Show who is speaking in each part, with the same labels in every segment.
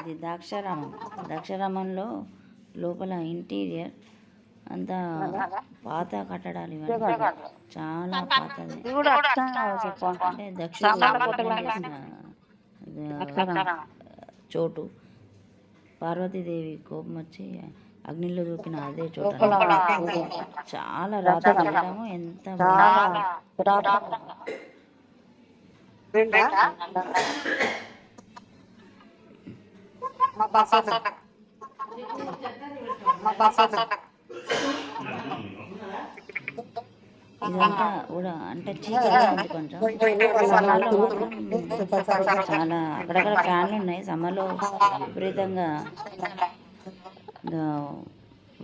Speaker 1: ఇది ద్రాక్షారామం ద్రాక్షారామంలో లోపల ఇంటీరియర్ అంతా పాత కట్టడాలు ఇవన్నీ. చాలా పాతది. అంటే దక్షిణ చోటు. పార్వతీదేవి కోపం వచ్చి అగ్నిలో దూకిన అదే చోటు. చాలా రాత కట్టడము ఎంత బాగా ఇదంతా కూడా అంటే చీకటిగా ఉంది కొంచెం. సమ్మర్లో చాలా అక్కడక్కడ ఫ్యాన్లు ఉన్నాయి. సమ్మర్లో విపరీతంగా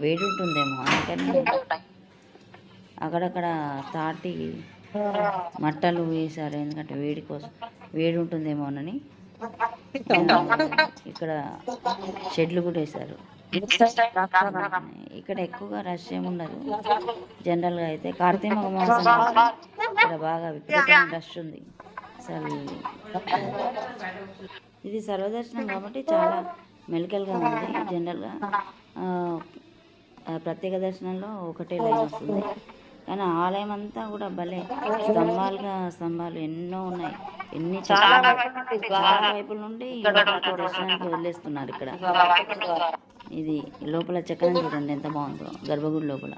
Speaker 1: వేడి ఉంటుందేమో అందుకని అక్కడక్కడ తాటి మట్టలు వేశారు. ఎందుకంటే వేడి కోసం వేడి ఉంటుందేమోనని ఇక్కడ షెడ్లు కూడా వేశారు. ఇక్కడ ఎక్కువగా రష్ ఏమి ఉండదు. జనరల్గా అయితే కార్తీక మాసం ఇక్కడ బాగా విపరీతమైన రష్ ఉంది. అసలు ఇది సర్వదర్శనం కాబట్టి చాలా మెలికల్గా ఉంది. జనరల్గా ప్రత్యేక దర్శనంలో ఒకటే లైన్ వస్తుంది. కానీ ఆలయం అంతా కూడా భలే. స్తంభాలుగా స్తంభాలు ఎన్నో ఉన్నాయి. ఎన్ని చాలా వైపుల నుండి దర్శనానికి వదిలేస్తున్నారు ఇక్కడ. ఇది లోపల చక్రం చూడండి ఎంత బాగుందో. గర్భగుడి లోపల.